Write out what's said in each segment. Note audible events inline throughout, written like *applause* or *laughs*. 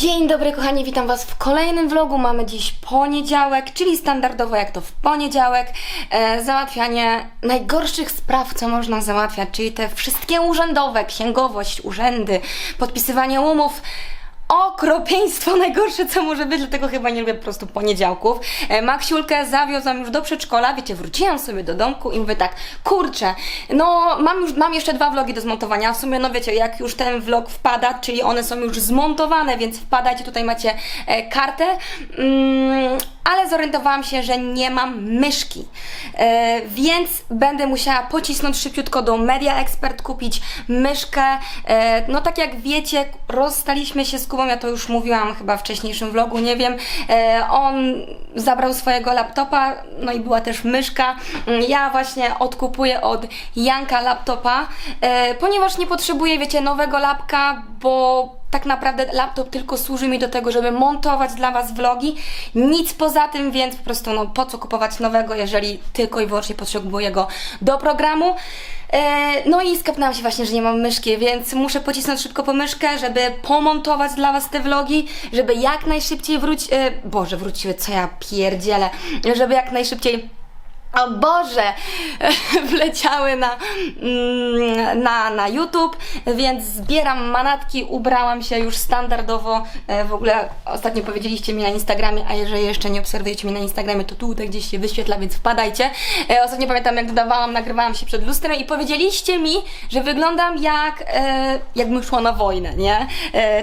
Dzień dobry kochani, witam Was w kolejnym vlogu. Mamy dziś poniedziałek, czyli standardowo jak to w poniedziałek, e, załatwianie najgorszych spraw, co można załatwiać, czyli te wszystkie urzędowe, księgowość, urzędy, podpisywanie umów. Okropieństwo najgorsze, co może być, dlatego chyba nie lubię po prostu poniedziałków. E, Maksiulkę zawiozłam już do przedszkola, wiecie, wróciłam sobie do domku i mówię tak, kurczę, no mam już, mam jeszcze dwa vlogi do zmontowania, w sumie, no wiecie, jak już ten vlog wpada, czyli one są już zmontowane, więc wpadajcie, tutaj macie e, kartę, mm, ale zorientowałam się, że nie mam myszki, e, więc będę musiała pocisnąć szybciutko do Media Expert, kupić myszkę, e, no tak jak wiecie, rozstaliśmy się z Kubą, ja to już mówiłam chyba w wcześniejszym vlogu, nie wiem, e, on zabrał swojego laptopa, no i była też myszka, Mm, ja właśnie odkupuję od Janka laptopa, ponieważ nie potrzebuję, wiecie, nowego lapka, bo tak naprawdę laptop tylko służy mi do tego, żeby montować dla Was vlogi, nic poza tym, więc po prostu no po co kupować nowego, jeżeli tylko i wyłącznie potrzebuję go do programu. E, no i skapnęłam się właśnie, że nie mam myszki, więc muszę pocisnąć szybko po myszkę, żeby pomontować dla Was te vlogi, żeby jak najszybciej wrócić, e, Boże, wróciły, co ja pierdzielę, żeby jak najszybciej o Boże, *laughs* wleciały na, mm, na, na YouTube, więc zbieram manatki, ubrałam się już standardowo. E, W ogóle ostatnio powiedzieliście mi na Instagramie, a jeżeli jeszcze nie obserwujecie mnie na Instagramie, to tutaj gdzieś się wyświetla, więc wpadajcie. E, Ostatnio pamiętam, jak dodawałam, nagrywałam się przed lustrem i powiedzieliście mi, że wyglądam jak, e, jakbym szła na wojnę, nie?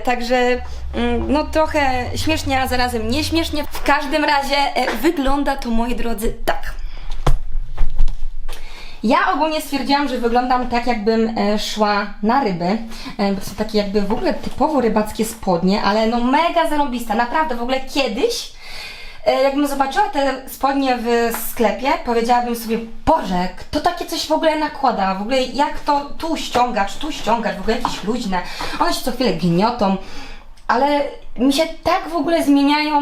Także mm, no trochę śmiesznie, a zarazem nieśmiesznie. W każdym razie wygląda to, moi drodzy, tak. Ja ogólnie stwierdziłam, że wyglądam tak, jakbym e, szła na ryby. E, bo są takie jakby w ogóle typowo rybackie spodnie, ale no mega zarąbista. Naprawdę, w ogóle kiedyś, e, jakbym zobaczyła te spodnie w sklepie, powiedziałabym sobie, Boże, kto takie coś w ogóle nakłada? W ogóle jak to tu ściągacz, tu ściągacz, w ogóle jakieś luźne. One się co chwilę gniotą. Ale mi się tak w ogóle zmieniają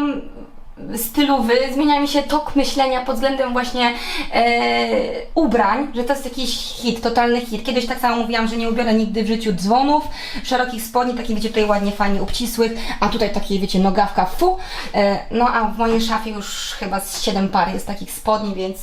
stylowy, zmienia mi się tok myślenia pod względem właśnie e, ubrań, że to jest jakiś hit, totalny hit. Kiedyś tak samo mówiłam, że nie ubiorę nigdy w życiu dzwonów, szerokich spodni, takich wiecie tutaj ładnie, fajnie obcisłych, a tutaj takie wiecie nogawka fu. E, no a w mojej szafie już chyba z 7 par jest takich spodni, więc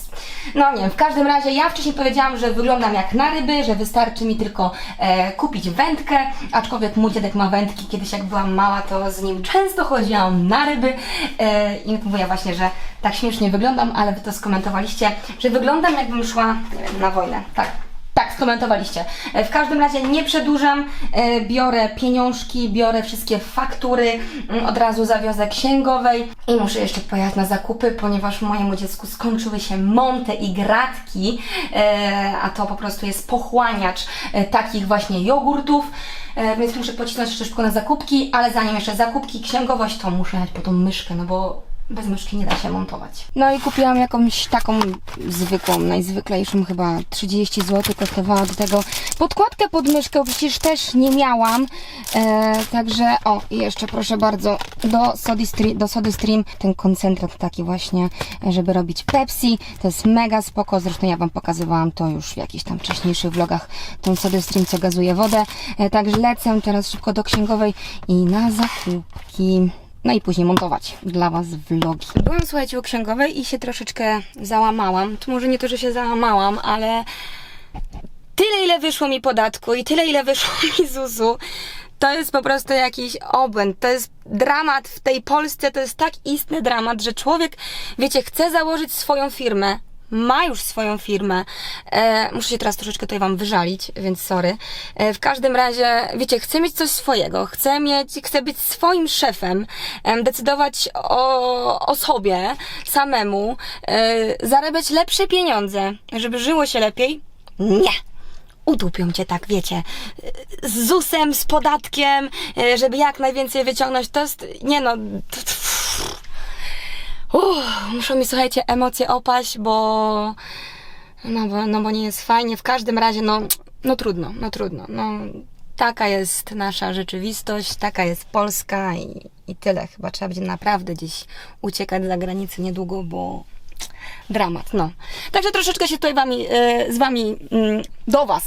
no nie wiem, w każdym razie ja wcześniej powiedziałam, że wyglądam jak na ryby, że wystarczy mi tylko e, kupić wędkę, aczkolwiek mój dziadek ma wędki, kiedyś jak byłam mała, to z nim często chodziłam na ryby e, i mówię właśnie, że tak śmiesznie wyglądam, ale wy to skomentowaliście, że wyglądam jakbym szła, wiem, na wojnę, tak. Tak, skomentowaliście. E, W każdym razie nie przedłużam, e, biorę pieniążki, biorę wszystkie faktury, mm, od razu zawiozę księgowej i muszę jeszcze pojechać na zakupy, ponieważ mojemu dziecku skończyły się monte i gratki, e, a to po prostu jest pochłaniacz takich właśnie jogurtów, więc muszę pocisnąć jeszcze szybko na zakupki, ale zanim jeszcze zakupki, księgowość, to muszę jechać po tą myszkę, no bo bez myszki nie da się montować. No i kupiłam jakąś taką zwykłą, najzwyklejszą chyba 30 zł kosztowała do tego podkładkę pod myszkę, przecież też nie miałam. E, także o, i jeszcze proszę bardzo do Sody, Stream, do Sody Stream ten koncentrat taki właśnie, żeby robić Pepsi. To jest mega spoko, zresztą ja Wam pokazywałam to już w jakichś tam wcześniejszych vlogach, tą Sody Stream, co gazuje wodę. E, także lecę teraz szybko do księgowej i na zakupki. No i później montować dla Was vlogi. Byłam, słuchajcie, u księgowej i się troszeczkę załamałam. To może nie to, że się załamałam, ale tyle, ile wyszło mi podatku i tyle, ile wyszło *laughs* mi ZUS-u, to jest po prostu jakiś obłęd. To jest dramat w tej Polsce, to jest tak istny dramat, że człowiek, wiecie, chce założyć swoją firmę, ma już swoją firmę. E, muszę się teraz troszeczkę tutaj Wam wyżalić, więc sorry. E, w każdym razie, wiecie, chcę mieć coś swojego, chcę mieć, chcę być swoim szefem, em, decydować o, o sobie samemu, e, zarabiać lepsze pieniądze, żeby żyło się lepiej. Nie! udupią cię tak, wiecie, z ZUS-em, z podatkiem, e, żeby jak najwięcej wyciągnąć. To jest, nie no, to, to, Uff, muszą mi, słuchajcie, emocje opaść, bo no, bo, no bo nie jest fajnie. W każdym razie, no, no trudno, no trudno. No, taka jest nasza rzeczywistość, taka jest Polska i, i tyle. Chyba trzeba będzie naprawdę gdzieś uciekać za granicę niedługo, bo dramat, no. Także troszeczkę się tutaj wami, e, z wami mm, do was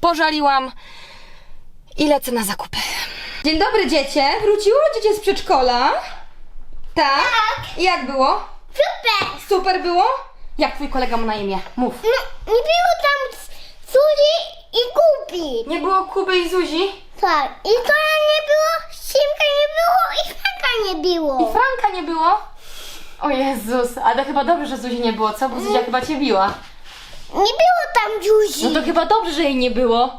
pożaliłam i lecę na zakupy. Dzień dobry dziecię, wróciło dziecię z przedszkola? Tak? I jak było? Super! Super było? Jak twój kolega ma na imię? Mów. No, nie było tam Suzy i Gubi. Nie było Kuby i Zuzi? Tak. I Kola nie było, Simka nie było i Franka nie było. I Franka nie było? O Jezus, ale chyba dobrze, że Zuzi nie było, co? Bo Zuzia chyba cię biła. Nie było tam Zuzi. No to chyba dobrze, że jej nie było.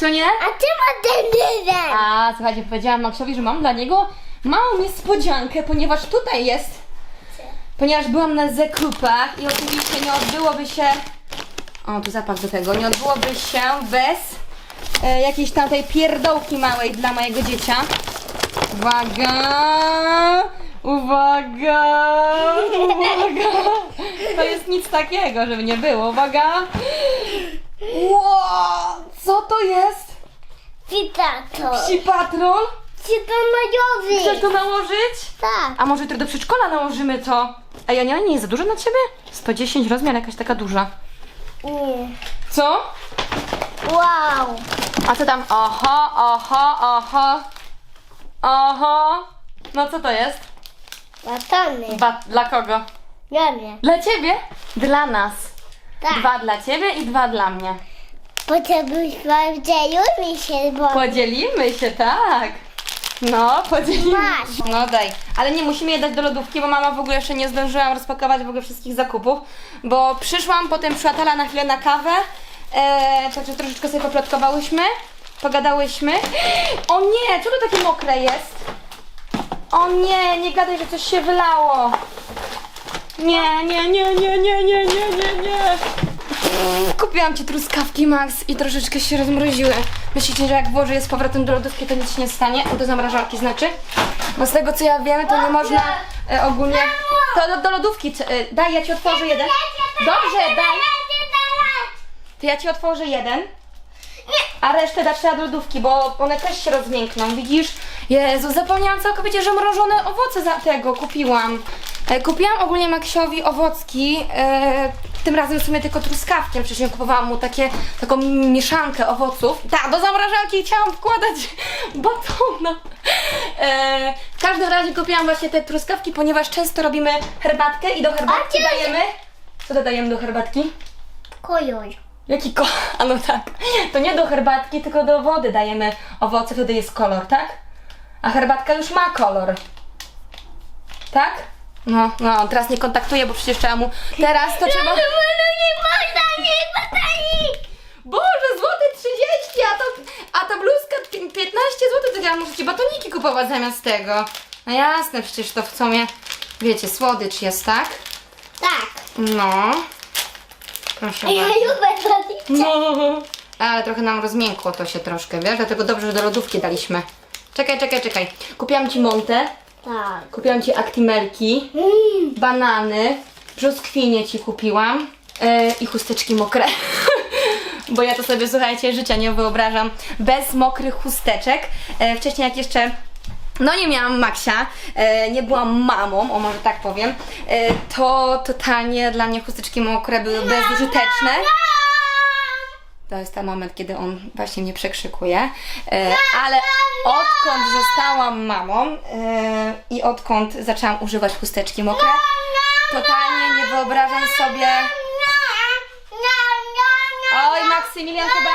Co nie? A ty ma ten. A, słuchajcie, powiedziałam Maxowi, że mam dla niego małą niespodziankę, ponieważ tutaj jest. Ponieważ byłam na zakupach i oczywiście nie odbyłoby się. O, tu zapach do tego. Nie odbyłoby się bez e, jakiejś tam tej pierdołki małej dla mojego dziecia. Uwaga! Uwaga! Uwaga! To jest nic takiego, żeby nie było. Uwaga! Wow! Co to jest? Cytato. Psi patrol? Czy to? Chcesz to nałożyć? Tak. A może jutro do przedszkola nałożymy to? A ja nie, nie jest za dużo na ciebie? 110 rozmiar, jakaś taka duża. Nie. Co? Wow. A co tam? Oho, oho, oho. Oho. No co to jest? Batony. Ba dla kogo? Ja wiem. Dla ciebie? Dla nas. Tak. Dwa dla ciebie i dwa dla mnie. Potrzebujesz mi się, bo... Podzielimy się, tak. No, podzielimy. Masz. No daj. Ale nie musimy je dać do lodówki, bo mama w ogóle jeszcze nie zdążyłam rozpakować w ogóle wszystkich zakupów. Bo przyszłam, potem przyszła Tala na chwilę na kawę. E, także troszeczkę sobie poplotkowałyśmy. Pogadałyśmy. O nie, co to takie mokre jest? O nie, nie gadaj, że coś się wylało. Nie, nie, nie, nie, nie, nie, nie, nie, nie. Kupiłam ci truskawki, Max, i troszeczkę się rozmroziły. Myślicie, że jak włożę je z powrotem do lodówki, to nic się nie stanie? Do zamrażarki znaczy? No z tego co ja wiem, to nie można e, ogólnie... To do, do lodówki, c- e, daj, ja ci otworzę jeden. Dobrze, daj. To ja ci otworzę jeden. A resztę da trzeba do lodówki, bo one też się rozmiękną, widzisz? Jezu, zapomniałam całkowicie, że mrożone owoce za tego kupiłam. E, kupiłam ogólnie Maksiowi owocki, e, tym razem w sumie tylko truskawki, ale wcześniej kupowałam mu takie, taką mieszankę owoców. Tak, do zamrażarki chciałam wkładać *laughs* batona. E, w każdym razie kupiłam właśnie te truskawki, ponieważ często robimy herbatkę i do herbatki dajemy... Co dodajemy do herbatki? Kolor. Jaki kolor? *laughs* A no tak. To nie do herbatki, tylko do wody dajemy owoce, wtedy jest kolor, tak? A herbatka już ma kolor. Tak? No, no, teraz nie kontaktuję, bo przecież trzeba mu... Teraz to trzeba... nie można, nie batanik! Boże, złoty 30, a, to, a ta bluzka pi- 15 zł, to ja muszę ci batoniki kupować zamiast tego. No jasne, przecież to w sumie, wiecie, słodycz jest, tak? Tak. No. Proszę A ja bardzo. lubię. No. Ale trochę nam rozmiękło to się troszkę, wiesz? Dlatego dobrze, że do lodówki daliśmy. Czekaj, czekaj, czekaj. Kupiłam ci montę, Tak. kupiłam ci aktimelki, Mm. banany, brzoskwinie ci kupiłam e, i chusteczki mokre. *laughs* Bo ja to sobie, słuchajcie, życia nie wyobrażam bez mokrych chusteczek. E, wcześniej jak jeszcze no nie miałam Maxia, e, nie byłam mamą, o może tak powiem, e, to totalnie dla mnie chusteczki mokre były bezużyteczne. To jest ten moment, kiedy on właśnie mnie przekrzykuje. E, ale odkąd zostałam mamą e, i odkąd zaczęłam używać chusteczki mokre, totalnie nie wyobrażam sobie. Oj, Maksymilian, chyba,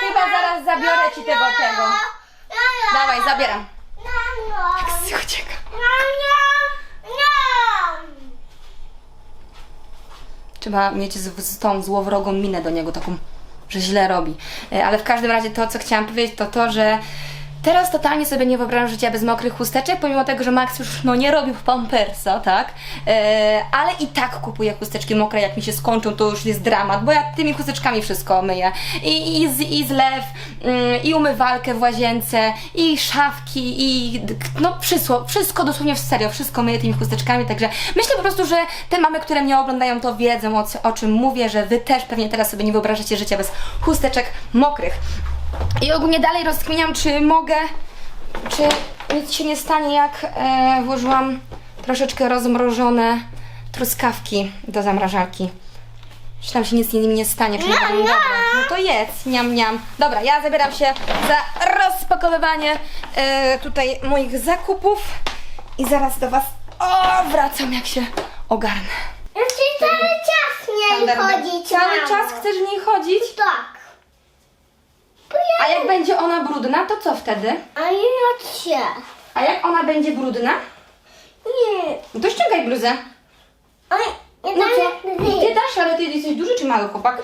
chyba zaraz zabiorę ci tego, tego. Dawaj, zabieram. Ucieka. Trzeba mieć z, z tą złowrogą minę do niego, taką, że źle robi. E, Ale w każdym razie to, co chciałam powiedzieć, to to, że teraz totalnie sobie nie wyobrażam życia bez mokrych chusteczek, pomimo tego, że Max już no, nie robił pampersa, tak? E, ale i tak kupuję chusteczki mokre, jak mi się skończą, to już jest dramat, bo ja tymi chusteczkami wszystko myję. I, i, z, i zlew, mm, i umywalkę w łazience, i szafki, i no wszystko, wszystko dosłownie w serio, wszystko myję tymi chusteczkami, także myślę po prostu, że te mamy, które mnie oglądają, to wiedzą o, o czym mówię, że Wy też pewnie teraz sobie nie wyobrażacie życia bez chusteczek mokrych. I ogólnie dalej rozkminiam, czy mogę, czy nic się nie stanie, jak e, włożyłam troszeczkę rozmrożone truskawki do zamrażarki. Czy tam się nic z nimi nie stanie, dobre. No to jedz, niam, niam. Dobra, ja zabieram się za rozpakowywanie e, tutaj moich zakupów i zaraz do Was o, wracam, jak się ogarnę. Jeszcze cały czas nie Standardowo. chodzić, Cały mamo. czas chcesz w niej chodzić? Tak. A jak będzie ona brudna, to co wtedy? A nie się. A jak ona będzie brudna? Nie. No to ściągaj bluzę. Oj, nie No co? dam Ty dasz, ale ty jesteś duży czy mały chłopak?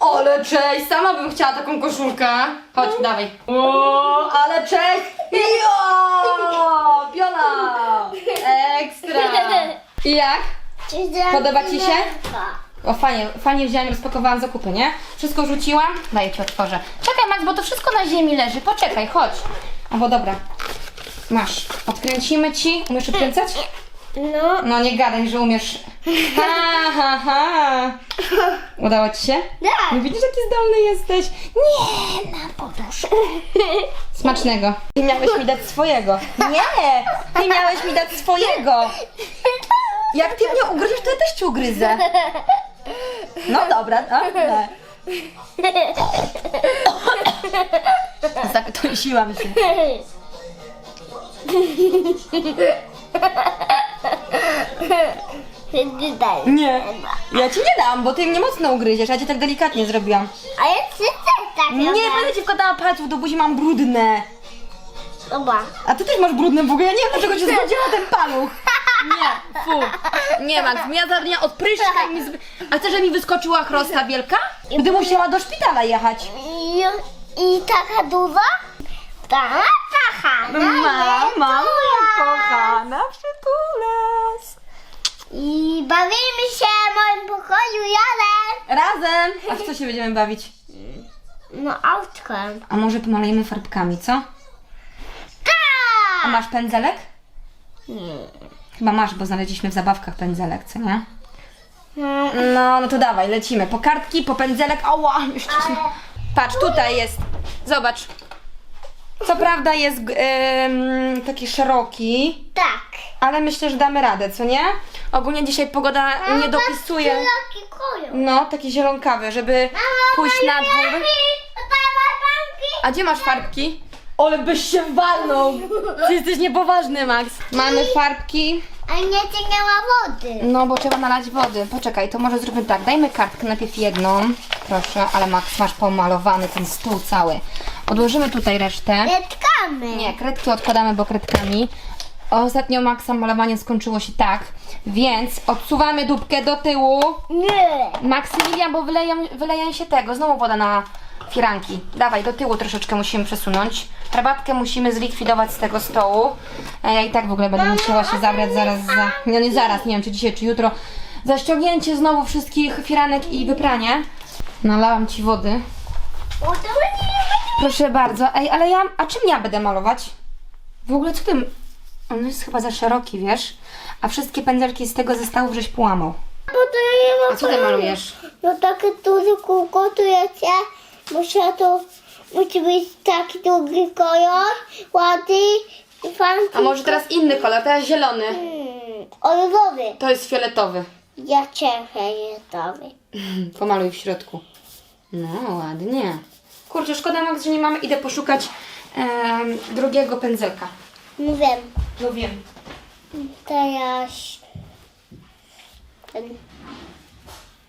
Ale cześć, sama bym chciała taką koszulkę. Chodź, dawaj. O, ale cześć! Jo! Piona! *laughs* Ekstra! I jak? Podoba ci się? O, fajnie, fajnie wziąłem, rozpakowałam zakupy, nie? Wszystko rzuciłam. Daj ci otworzę. Czekaj, Max, bo to wszystko na ziemi leży. Poczekaj, chodź. Albo dobra. Masz. Odkręcimy ci. Umiesz odkręcać? No. No nie gadaj, że umiesz. Ha, ha, ha. Udało ci się? Tak. No widzisz, jaki zdolny jesteś. Nie, na poduszkę. Smacznego. Ty miałeś mi dać swojego. Nie, ty miałeś mi dać swojego. *laughs* Jak ty mnie ugryziesz, to ja też cię ugryzę. No dobra, dobra. Zakąsiłam się. Daj. Nie, ja ci nie dam, bo ty mnie mocno ugryziesz, ja cię tak delikatnie zrobiłam. A ja chcę tak Nie będę ci wkładała palców do buzi, mam brudne. Dobra. A ty też masz brudne w ogóle, ja nie wiem dlaczego cię *laughs* zgodziła ten paluch. Nie, fu. Nie za dnia od pryszka i mi... A chcesz, żeby mi wyskoczyła chrosta wielka? Będę musiała do szpitala jechać. I, i taka duża? Tak, taka. Mama, kochana, przytulas. I bawimy się w moim pokoju, Jadę. Razem. A w co się będziemy bawić? No, autkiem. A może pomalujemy farbkami, co? A Tak! masz pędzelek? Nie. Chyba masz, bo znaleźliśmy w zabawkach pędzelek, co nie? No, No, no to dawaj, lecimy. Po kartki, po pędzelek. Ała, jeszcze się... Patrz, tutaj jest. Zobacz. Co prawda jest em, taki szeroki, tak. ale myślę, że damy radę, co nie? Ogólnie dzisiaj pogoda nie dopisuje. Kolor? No, taki zielonkawy, żeby pójść na dwór. A gdzie masz farbki? Ole byś się walnął! Ty jesteś niepoważny, Max. Mamy farbki. A nie ciągnęła wody. No, bo trzeba nalać wody. Poczekaj, to może zróbmy tak. Dajmy kartkę najpierw jedną. Proszę, ale Max, masz pomalowany ten stół cały. Odłożymy tutaj resztę. Letkamy. Nie, kredki odkładamy, bo kredkami. Ostatnio Maxa malowanie skończyło się tak, więc odsuwamy dupkę do tyłu. Nie. Maksymilian, bo wyleją, wyleją się tego, znowu woda na firanki. Dawaj, do tyłu troszeczkę musimy przesunąć. Herbatkę musimy zlikwidować z tego stołu. A ja i tak w ogóle będę musiała się zabrać zaraz za... No nie zaraz, nie wiem czy dzisiaj, czy jutro. Za ściągnięcie znowu wszystkich firanek i wypranie. Nalałam Ci wody. Proszę bardzo. Ej, ale ja... A czym ja będę malować? W ogóle co tym... On jest chyba za szeroki, wiesz? A wszystkie pędzelki z tego zestału żeś połamał. Bo to ja nie mam A co ty malujesz? No takie duże kółko tu jest, muszę to, musi być taki długi kolor, ładny i fajny. A może teraz inny kolor, teraz zielony. Hmm. To jest fioletowy. Ja jest *laughs* Pomaluj w środku. No, ładnie. Kurczę, szkoda Max, że nie mamy. Idę poszukać em, drugiego pędzelka. Nie wiem, No wiem. teraz... Ten,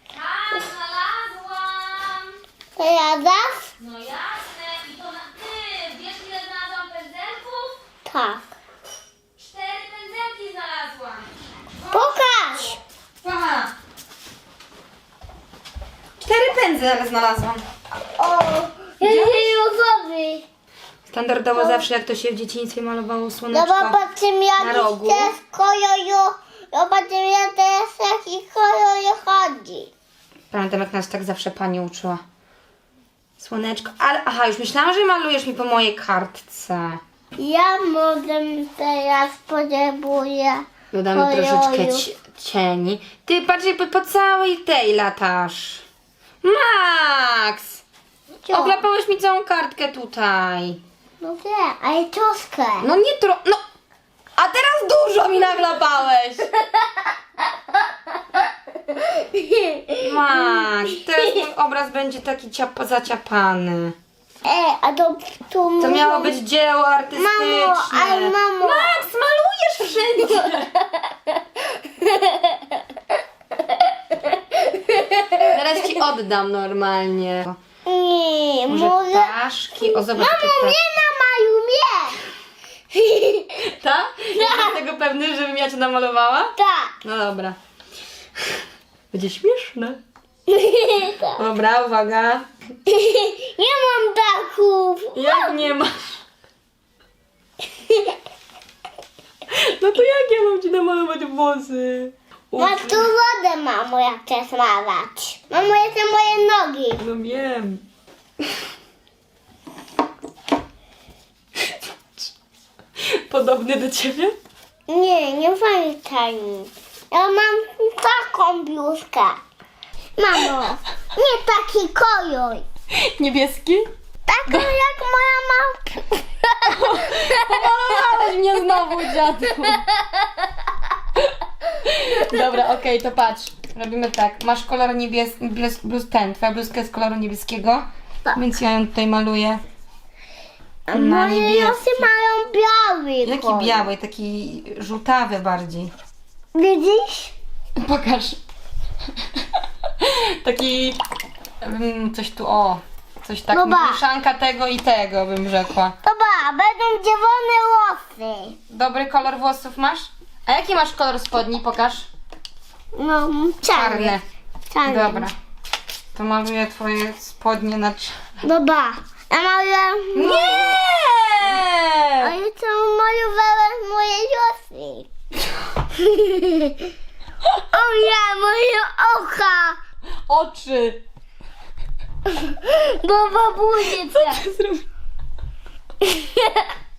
A, znalazłam! Teraz raz? No jasne, i to na ty! Wiesz ile znalazłam pędzelków? Tak. Cztery pędzelki znalazłam! Pokaż! Aha. Cztery pędzle znalazłam. O, jest olwowy. Standardowo zawsze jak to się w dzieciństwie malowało No słoneczko. zobaczymy na jaki rogu. jest koloru. Zobaczymy jak teraz jaki kolor chodzi. Pamiętam jak nas tak zawsze pani uczyła. Słoneczko. Ale aha, już myślałam, że malujesz mi po mojej kartce. Ja może teraz potrzebuję Dodamy koloru. troszeczkę ci- cieni. Ty jak po, po całej tej latasz. Max! Co? Oklapałeś mi całą kartkę tutaj. No wiem, ale troszkę. No nie tro... No! A teraz dużo mi naglapałeś! *laughs* Maś, teraz mój *laughs* obraz będzie taki ciap- zaciapany. E, a to tu To miało być dzieło artystyczne. Mamo, ale mamo. Max, malujesz wszędzie. *laughs* Teraz ci oddam normalnie. Nie, Może może... ptaszki. O, zobacz. Mamo, tutaj. mnie *laughs* namalił, mnie! Tak? Jesteś tego pewny, żebym ja cię namalowała? Tak. No dobra. Będzie śmieszne. *laughs* Dobra, uwaga. *laughs* Nie mam daków. Jak nie masz? *laughs* No to jak ja mam ci namalować włosy? Masz tu wodę, mamo, jak chcesz malać. Mamo, jestem moje nogi. No wiem. Podobny do ciebie? Nie, nie pamiętaj. Ja mam taką bluzkę. Mamo, nie taki kolor. Niebieski? Taką jak moja mama. Pomalowałaś mnie znowu, dziadku. Dobra, okej, to patrz. Robimy tak. Masz kolor niebieski, bluz, bluz ten, twoja bluzka jest koloru niebieskiego, Tak. więc ja ją tutaj maluję na Moje niebieski. nosy mają biały Jaki kolor. biały, taki żółtawy bardziej. Widzisz? Pokaż. Taki mm, coś tu, o, coś tak, No ba. mieszanka tego i tego bym rzekła. Dobra, będą łosy. Dobry kolor włosów masz? A jaki masz kolor spodni? Pokaż. No, Czarne. czarne. Czarne. Dobra. To maluję twoje spodnie na cz- Dobra, ja maluję... Nie! A ja to malowałam moje włosy. *laughs* o ja, moje oka. Oczy! Bo babusie Co ty zrobiłeś? *laughs*